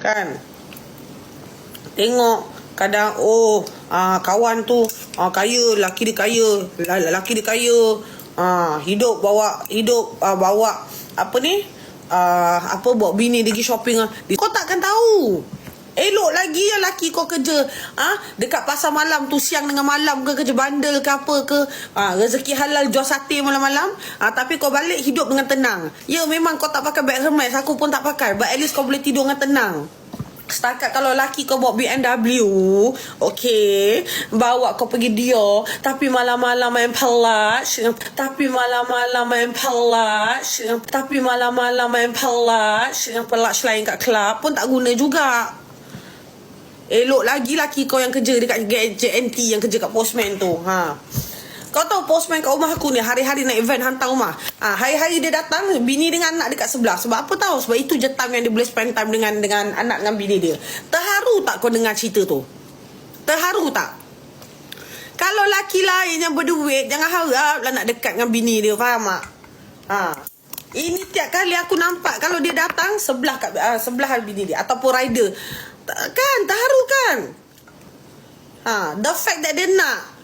Kan? Tengok kadang oh ah, kawan tu ah, kaya laki dia kaya La- laki dia kaya ah, hidup bawa hidup ah, bawa apa ni? Ah, apa bawa bini dia pergi shopping kau takkan tahu Elok lagi ya laki kau kerja. Ah dekat pasar malam tu siang dengan malam ke kerja bandel ke apa ke. Ah rezeki halal jual sate malam-malam. Ah tapi kau balik hidup dengan tenang. Ya memang kau tak pakai beg Hermes. Aku pun tak pakai. But at least kau boleh tidur dengan tenang. Setakat kalau laki kau bawa BMW Okay Bawa kau pergi dia Tapi malam-malam main pelas Tapi malam-malam main pelas Tapi malam-malam main pelas Pelas lain kat kelab Pun tak guna juga Elok lagi laki kau yang kerja dekat JNT yang kerja kat postman tu. Ha. Kau tahu postman kat rumah aku ni hari-hari naik van hantar rumah. Ha, hari-hari dia datang bini dengan anak dekat sebelah. Sebab apa tahu? Sebab itu je time yang dia boleh spend time dengan dengan anak dengan bini dia. Terharu tak kau dengar cerita tu? Terharu tak? Kalau laki lain yang berduit jangan harap lah nak dekat dengan bini dia, faham tak? Ha. Ini tiap kali aku nampak kalau dia datang sebelah kat uh, sebelah bini dia ataupun rider. Kan terharu kan? Ha, the fact that dia nak